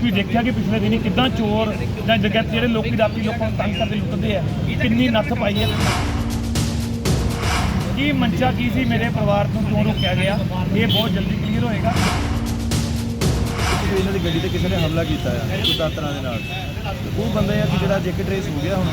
ਤੁਸੀਂ ਦੇਖਿਆ ਕਿ ਪਿਛਲੇ ਦਿਨੀ ਕਿਦਾਂ ਚੋਰ ਜਾਂ ਜਗਤ ਜਿਹੜੇ ਲੋਕੀ ਰਾਤੀ ਲੋਕਾਂ ਨੂੰ ਤੰਗ ਕਰਦੇ ਲੁੱਟਦੇ ਆ ਕਿੰਨੀ ਨੱਥ ਪਾਈ ਹੈ। ਕੀ ਮੰਚਾ ਕੀ ਸੀ ਮੇਰੇ ਪਰਿਵਾਰ ਨੂੰ ਕਿਉਂ ਰੋਕਿਆ ਗਿਆ ਇਹ ਬਹੁਤ ਜਲਦੀ ਕਲੀਅਰ ਹੋਏਗਾ। ਇਹਨਾਂ ਦੀ ਗੱਡੀ ਤੇ ਕਿਸੇ ਨੇ ਹਮਲਾ ਕੀਤਾ ਆ ਕੋਈ ਦਾਤਰਾਂ ਦੇ ਨਾਲ? ਤੇ ਉਹ ਬੰਦਾ ਆ ਕਿ ਜਿਹੜਾ ਜੇਕੇ ਟਰੇਸ ਹੋ ਗਿਆ ਹੁਣ?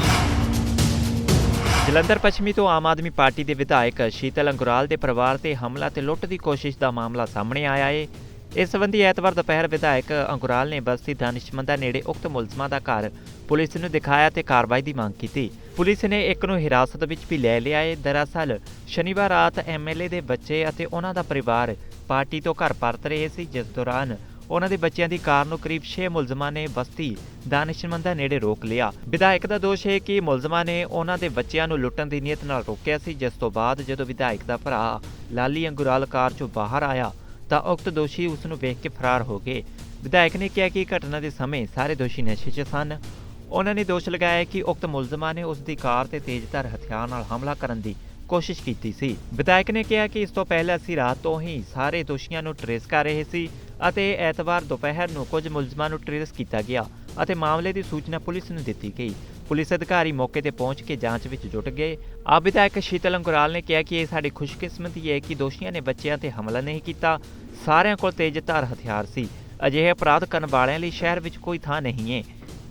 ਜਲੰਧਰ ਪੱਛਮੀ ਤੋਂ ਆਮ ਆਦਮੀ ਪਾਰਟੀ ਦੇ ਵਿਧਾਇਕ ਸ਼ੀਤਲ ਅੰਗੁਰਾਲ ਦੇ ਪਰਿਵਾਰ ਤੇ ਹਮਲਾ ਤੇ ਲੁੱਟ ਦੀ ਕੋਸ਼ਿਸ਼ ਦਾ ਮਾਮਲਾ ਸਾਹਮਣੇ ਆਇਆ ਏ। ਇਸ ਸੰਬੰਧੀ ਐਤਵਾਰ ਦੁਪਹਿਰ ਵਿਧਾਇਕ ਅੰਗੁਰਾਲ ਨੇ ਬਸਤੀ ਦਾਨਿਸ਼ਮੰਦਾ ਨੇੜੇ ਉਕਤ ਮੁਲਜ਼ਮਾਂ ਦਾ ਘਰ ਪੁਲਿਸ ਨੂੰ ਦਿਖਾਇਆ ਤੇ ਕਾਰਵਾਈ ਦੀ ਮੰਗ ਕੀਤੀ। ਪੁਲਿਸ ਨੇ ਇੱਕ ਨੂੰ ਹਿਰਾਸਤ ਵਿੱਚ ਵੀ ਲੈ ਲਿਆ ਏ। ਦਰਅਸਲ, ਸ਼ਨੀਵਾਰ ਰਾਤ ਐਮਐਲਏ ਦੇ ਬੱਚੇ ਅਤੇ ਉਹਨਾਂ ਦਾ ਪਰਿਵਾਰ ਪਾਰਟੀ ਤੋਂ ਘਰ ਪਰਤ ਰਹੇ ਸੀ, ਜਿਸ ਦੌਰਾਨ ਉਹਨਾਂ ਦੇ ਬੱਚਿਆਂ ਦੀ ਕਾਰ ਨੂੰ ਕਰੀਬ 6 ਮੁਲਜ਼ਮਾਂ ਨੇ ਬਸਤੀ ਦਾਨਿਸ਼ਮੰਦਾ ਨੇੜੇ ਰੋਕ ਲਿਆ। ਵਿਧਾਇਕ ਦਾ ਦੋਸ਼ ਹੈ ਕਿ ਮੁਲਜ਼ਮਾਂ ਨੇ ਉਹਨਾਂ ਦੇ ਬੱਚਿਆਂ ਨੂੰ ਲੁੱਟਣ ਦੀ ਨੀਅਤ ਨਾਲ ਰੋਕਿਆ ਸੀ, ਜਿਸ ਤੋਂ ਬਾਅਦ ਜਦੋਂ ਵਿਧਾਇਕ ਦਾ ਭਰਾ ਲਾਲੀ ਅੰਗੁਰਾਲ ਕਾਰ ਚੋਂ ਬਾਹਰ ਆਇਆ ਤਾਂ ਉਕਤ ਦੋਸ਼ੀ ਉਸ ਨੂੰ ਵੇਖ ਕੇ ਫਰਾਰ ਹੋ ਗਏ। ਵਿਧਾਇਕ ਨੇ ਕਿਹਾ ਕਿ ਘਟਨਾ ਦੇ ਸਮੇਂ ਸਾਰੇ ਦੋਸ਼ੀ ਨਸ਼ੇ 'ਚ ਸਨ। ਉਹਨਾਂ ਨੇ ਦੋਸ਼ ਲਗਾਇਆ ਕਿ ਉਕਤ ਮੁਲਜ਼ਮਾਂ ਨੇ ਉਸ ਦੀ ਕਾਰ ਤੇ ਤੇਜ਼ਧਾਰ ਹਥਿਆਰ ਨਾਲ ਹਮਲਾ ਕਰਨ ਦੀ ਕੋਸ਼ਿਸ਼ ਕੀਤੀ ਸੀ। ਵਿਧਾਇਕ ਨੇ ਕਿਹਾ ਕਿ ਇਸ ਤੋਂ ਪਹਿਲਾਂ ਅਸੀਂ ਰਾਤ ਤੋਂ ਹੀ ਸਾਰੇ ਦੋਸ਼ੀਆਂ ਨੂੰ ਟਰੇਸ ਕਰ ਰਹੇ ਸੀ ਅਤੇ ਐਤਵਾਰ ਦੁਪਹਿਰ ਨੂੰ ਕੁਝ ਮੁਲਜ਼ਮਾਂ ਨੂੰ ਟਰੇਸ ਕੀਤਾ ਗਿਆ ਅਤੇ ਮਾਮਲੇ ਦੀ ਸੂਚਨਾ ਪੁਲਿਸ ਨੂੰ ਦਿੱਤੀ ਗਈ। ਪੁਲਿਸ ਅਧਿਕਾਰੀ ਮੌਕੇ ਤੇ ਪਹੁੰਚ ਕੇ ਜਾਂਚ ਵਿੱਚ ਜੁਟ ਗਏ। ਆਪ ਵਿਧਾਇਕ ਸ਼ੀਤਲ ਅੰਗੁਰਾਲ ਨੇ ਕਿਹਾ ਕਿ ਇਹ ਸਾਡੀ ਖੁਸ਼ਕਿਸਮਤੀ ਹੈ ਕਿ ਦੋਸ਼ੀਆਂ ਨੇ ਬੱਚਿਆਂ ਤੇ ਹਮਲਾ ਨਹੀਂ ਕੀਤਾ। ਸਾਰਿਆਂ ਕੋਲ ਤੇਜ਼ਧਾਰ ਹਥਿਆਰ ਸੀ। ਅਜਿਹੇ ਅਪਰਾਧ ਕਰਨ ਵਾਲਿਆਂ ਲਈ ਸ਼ਹਿਰ ਵਿੱਚ ਕੋਈ ਥਾਂ ਨਹੀਂ ਹੈ।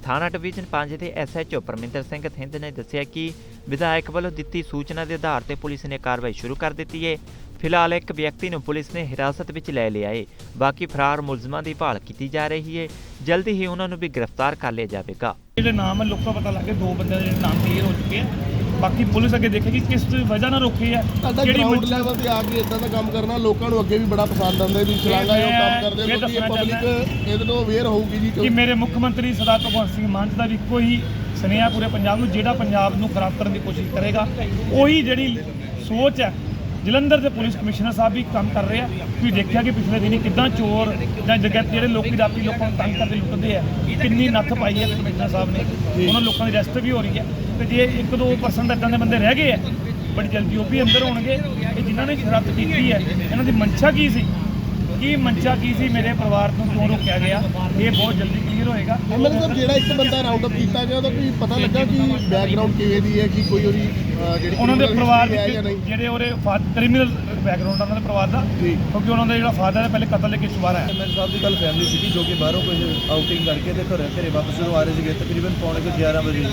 ਥਾਣਾ ਡਿਵੀਜ਼ਨ 5 ਦੇ ਐਸਐਚਓ ਪਰਮਿੰਦਰ ਸਿੰਘ ਥਿੰਦ ਨੇ ਦੱਸਿਆ ਕਿ ਵਿਧਾਇਕ ਵੱਲੋਂ ਦਿੱਤੀ ਸੂਚਨਾ ਦੇ ਆਧਾਰ ਤੇ ਪੁਲਿਸ ਨੇ ਕਾਰਵਾਈ ਸ਼ੁਰੂ ਕਰ ਦਿੱਤੀ ਹੈ। ਫਿਲਹਾਲ ਇੱਕ ਵਿਅਕਤੀ ਨੂੰ ਪੁਲਿਸ ਨੇ ਹਿਰਾਸਤ ਵਿੱਚ ਲੈ ਲਿਆ ਹੈ ਬਾਕੀ ਫਰਾਰ ਮੁਲਜ਼ਮਾਂ ਦੀ ਭਾਲ ਕੀਤੀ ਜਾ ਰਹੀ ਹੈ ਜਲਦੀ ਹੀ ਉਹਨਾਂ ਨੂੰ ਵੀ ਗ੍ਰਿਫਤਾਰ ਕਰ ਲਿਆ ਜਾਵੇਗਾ। ਜਿਹੜੇ ਨਾਮ ਹੈ ਲੋਕਾਂ ਨੂੰ ਪਤਾ ਲੱਗ ਗਿਆ ਦੋ ਬੰਦਿਆਂ ਦੇ ਜਿਹੜੇ ਨਾਮ ਕਲੀਅਰ ਹੋ ਚੁੱਕੇ ਆ। ਬਾਕੀ ਪੁਲਿਸ ਅੱਗੇ ਦੇਖੇਗੀ ਕਿਸ ਵਜ੍ਹਾ ਨਾਲ ਰੋਕੇ ਆ ਤੁਹਾਡਾ ਗਰਾਊਂਡ ਲੈਵਲ ਤੇ ਆ ਕੇ ਇਦਾਂ ਦਾ ਕੰਮ ਕਰਨਾ ਲੋਕਾਂ ਨੂੰ ਅੱਗੇ ਵੀ ਬੜਾ ਪਸੰਦ ਆਉਂਦਾ ਵੀ ਸ਼ਲਾਘਾ ਜੋ ਕੰਮ ਕਰਦੇ ਇਹ ਲੋਕੀ ਦੱਸਣਾ ਪਬਲਿਕ ਇਹਦੇ ਤੋਂ ਅਵੇਅਰ ਹੋਊਗੀ ਜੀ ਕਿ ਮੇਰੇ ਮੁੱਖ ਮੰਤਰੀ ਸਰਦਾਰ ਭਗਵੰਤ ਸਿੰਘ ਮਾਨ ਦਾ ਵੀ ਇੱਕੋ ਹੀ ਸੁਨੇਹਾ ਪੂਰੇ ਪੰਜਾਬ ਨੂੰ ਜਿਹੜਾ ਪੰਜਾਬ ਨੂੰ ਖਰਾਬ ਕਰਨ ਦੀ ਕੋਸ਼ਿਸ਼ ਕਰੇਗਾ ਉਹੀ ਜਿਹੜੀ ਸੋਚ ਹੈ ਜਲੰਧਰ ਦੇ ਪੁਲਿਸ ਕਮਿਸ਼ਨਰ ਸਾਹਿਬ ਵੀ ਕੰਮ ਕਰ ਰਹੇ ਆ ਤੁਸੀਂ ਦੇਖਿਆ ਕਿ ਪਿਛਲੇ ਦਿਨੀ ਕਿਦਾਂ ਚੋਰ ਜਾਂ ਜਗਤ ਜਿਹੜੇ ਲੋਕੀ ਰਾਤੀ ਲੋਕਾਂ ਨੂੰ ਤੰਗ ਕਰਦੇ ਲੁੱਟਦੇ ਆ ਕਿੰਨੀ ਨੱਥ ਪਾਈ ਹੈ ਕਮਿਸ਼ਨਰ ਸਾਹਿਬ ਨੇ। ਉਹਨਾਂ ਲੋਕਾਂ ਦੀ ਅਰੈਸਟ ਵੀ ਹੋ ਰਹੀ ਹੈ ਤੇ ਜੇ ਇੱਕ ਦੋ ਪਰਸੈਂਟ ਇਦਾਂ ਦੇ ਬੰਦੇ ਰਹਿ ਗਏ ਆ ਬੜੀ ਜਲਦੀ ਉਹ ਵੀ ਅੰਦਰ ਹੋਣਗੇ। ਇਹ ਜਿਨ੍ਹਾਂ ਨੇ ਸ਼ਰਾਰਤ ਕੀਤੀ ਹੈ ਇਹਨਾਂ ਦੀ ਮਨਸ਼ਾ ਕੀ ਸੀ? ਕੀ ਮਨਸ਼ਾ ਕੀ ਸੀ ਮੇਰੇ ਪਰਿਵਾਰ ਨੂੰ ਕਿਉਂ ਰੋਕਿਆ ਗਿਆ? ਇਹ ਬਹੁਤ ਜਲਦੀ ਕਲੀਅਰ ਹੋਏਗਾ। ਐਮਐਲਏ ਸਾਹਿਬ ਜਿਹੜਾ ਇੱਕ ਬੰਦਾ ਰਾਉਂਡ ਅਪ ਕੀਤਾ ਗਿਆ ਉਹਦਾ ਕੋਈ ਪਤਾ ਲੱਗਾ ਕਿ ਬੈਕਗ੍ਰਾਉਂਡ ਕਿਵੇਂ ਦੀ ਹੈ ਕਿ ਕੋਈ ਉਹਦੀ ਜਿਹੜੀ ਉਹਨਾਂ ਦੇ ਪਰਿਵਾਰ ਦੇ ਜਿਹੜੇ ਉਹਦੇ ਕ੍ਰਿਮੀਨਲ ਬੈਕਗ੍ਰਾਉਂਡ ਉਹਨਾਂ ਦੇ ਪਰਿਵਾਰ ਦਾ। ਕਿਉਂਕਿ ਉਹਨਾਂ ਦਾ ਜਿਹੜਾ ਫਾਦਰ ਹੈ ਪਹਿਲੇ ਕਤਲ ਦੇ ਕੇਸ ਬਾਹਰ ਆਇਆ। ਮੇਰੇ ਸਾਹਿਬ ਦੀ ਕੱਲ ਫੈਮਿਲੀ ਸੀਗੀ ਜੋ ਕਿ ਬਾਹਰੋਂ ਕੁਝ ਆਊਟਿੰਗ ਕਰਕੇ ਤੇ ਘਰੇ ਘਰੇ ਵਾਪਸ ਜਦੋਂ ਆ ਰਹੇ ਸੀਗੇ ਤਕਰੀਬਨ ਪੌਣੇ ਕੁ 11 ਵਜੇ।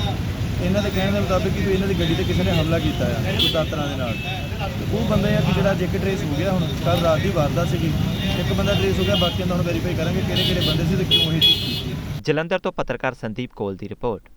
ਇਹਨਾਂ ਦੇ ਕਹਿਣ ਦੇ ਮੁਤਾਬਿਕ ਕਿ ਇਹਨਾਂ ਦੀ ਗੱਡੀ ਤੇ ਕਿਸੇ ਨੇ ਹਮਲਾ ਕੀਤਾ ਆ ਕੋਈ ਦਾਤਰਾਂ ਦੇ ਨਾਲ। ਤੇ ਉਹ ਬੰਦੇ ਆ ਕਿ ਜਿਹੜਾ ਜੇਕੇ ਟਰੇਸ ਹੋ ਗਿਆ ਹੁਣ ਕੱਲ ਰਾਤ ਦੀ ਵਾਰਦਾਤ ਸੀਗੀ। ਇੱਕ ਬੰਦਾ ਟਰੇਸ ਹੋ ਗਿਆ, ਬਾਕੀਆਂ ਦਾ ਹੁਣ ਵੈਰੀਫਾਈ ਕਰਾਂਗੇ ਕਿਹੜੇ ਕਿਹੜੇ ਬੰਦੇ ਸੀ ਤੇ ਕਿਉਂ ਇਹ ਚੀਜ਼ ਕੀਤੀ। ਜਲੰਧਰ ਤੋਂ ਪੱਤਰਕਾਰ ਸੰਦੀਪ ਕੋਲ ਦੀ ਰਿਪੋਰਟ।